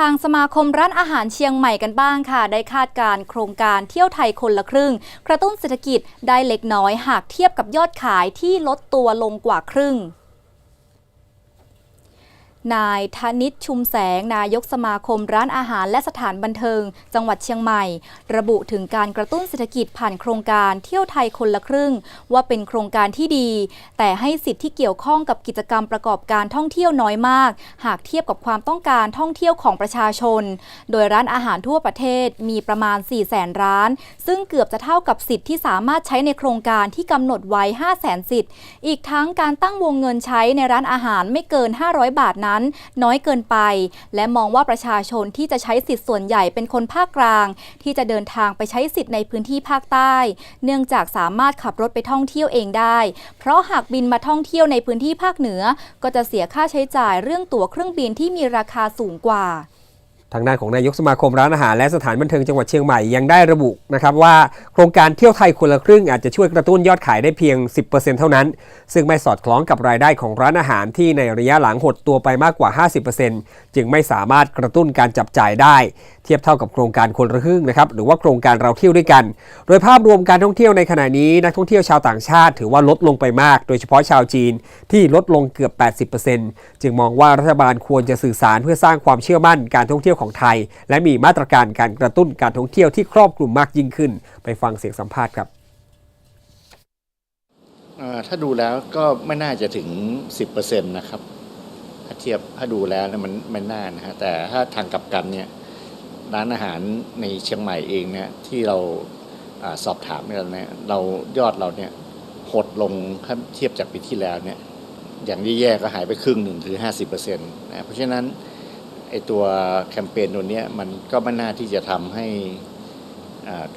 ทางสมาคมร้านอาหารเชียงใหม่กันบ้างค่ะ ได้คาดการโครงการเที่ยวไทยคนละครึ่ง กระตุ้นเศรษฐกิจได้เล็กน้อยหากเทียบกับยอดขายที่ลดตัวลงกว่าครึ่ง นายธนิตชุมแสง นายกสมาคมร้านอาหารและสถานบันเทิง จังหวัดเชียงใหม่ ระบุถึงการกระตุ้นเศรษฐกิจผ่านโครงการเที่ยวไทยคนละครึ่ง ว่าเป็นโครงการที่ดี แต่ให้สิทธิ์ที่เกี่ยวข้องกับกิจกรรมประกอบการท่องเที่ยวน้อยมาก หากเทียบกับความต้องการท่องเที่ยวของประชาชน โดยร้านอาหารทั่วประเทศมีประมาณ 4 0 0แสนร้าน ซึ่งเกือบจะเท่ากับสิทธิ์ที่สามารถใช้ในโครงการที่กำหนดไว้ 5 0 0แสนสิทธิ์ อีกทั้งการตั้งวงเงินใช้ในร้านอาหารไม่เกิน 500 บาทนั้นน้อยเกินไป และมองว่าประชาชนที่จะใช้สิทธิ์ส่วนใหญ่เป็นคนภาคกลาง ที่จะเดินทางไปใช้สิทธิ์ในพื้นที่ภาคใต้ เนื่องจากสามารถขับรถไปท่องเที่ยวเองได้ เพราะหากบินมาท่องเที่ยวในพื้นที่ภาคเหนือ ก็จะเสียค่าใช้จ่ายเรื่องตั๋วเครื่องบินที่มีราคาสูงกว่า ทางด้านของนายกสมาคมร้านอาหารและสถานบันเทิงจังหวัดเชียงใหม่ยังได้ระบุนะครับว่าโครงการเที่ยวไทยคนละครึ่งอาจจะช่วยกระตุ้นยอดขายได้เพียง 10%เท่านั้น ซึ่งไม่สอดคล้องกับรายได้ของร้านอาหารที่ในระยะหลังหดตัวไปมากกว่า 50%จึงไม่สามารถกระตุ้นการจับจ่ายได้ เทียบเท่ากับโครงการคนละครึ่งนะครับหรือว่าโครงการเราเที่ยวด้วยกัน โดยภาพรวมการท่องเที่ยวในขณะนี้นักท่องเที่ยวชาวต่างชาติ ถือว่าลดลงไปมาก โดยเฉพาะชาวจีนที่ลดลงเกือบ 80%จึงมองว่ารัฐบาลควรจะสื่อสารเพื่อสร้างความเชื่อมั่นการท่องเที่ยวของไทย และมีมาตรการการกระตุ้นการท่องเที่ยวที่ครอบคลุมมากยิ่งขึ้น ไปฟังเสียงสัมภาษณ์ครับถ้าดูแล้วก็ไม่น่าจะถึง 10%นะครับถ้าเทียบถ้าดูแล้วมันไม่น่านะฮะแต่ถ้าทางกลับกันเนี่ยร้านอาหารในเชียงใหม่เองเนี่ยที่เราอสอบถามเนี่ยเรายอดเราเนี่ยหดลงถ้าเทียบจากปีที่แล้วเนี่ยอย่างแย่ๆก็หายไปครึ่งหนึ่งคือ50%นะเพราะฉะนั้น ไอตัวแคมเปญตัวนี้มันก็ไม่น่าที่จะทำให้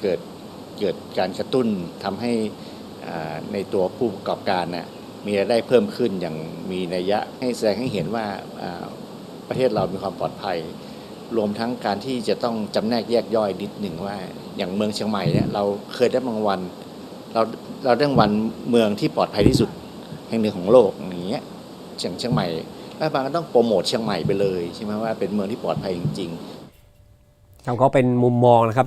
เกิดเกิดการกระตุ้นทำให้ในตัวผู้ประกอบการน่ะมีรายได้เพิ่มขึ้นอย่างมีนัยยะให้แสดงให้เห็นว่าอ่าประเทศเรามีความปลอดภัย รวมทั้งการที่จะต้องจำแนกแยกย่อยนิดหนึ่งว่า อย่างเมืองเชียงใหม่เนี่ยเราเคยได้รางวัลเราเราได้รางวัลเมืองที่ปลอดภัยที่สุดแห่งหนึ่งของโลกอย่างเงี้ยเชียงเชียงใหม่ รัฐบาลก็ต้องโปรโมทเชียงใหม่ไปเลยใช่ไหมว่าเป็นเมืองที่ปลอดภัยจริงๆครับก็เป็นมุมมองนะครับ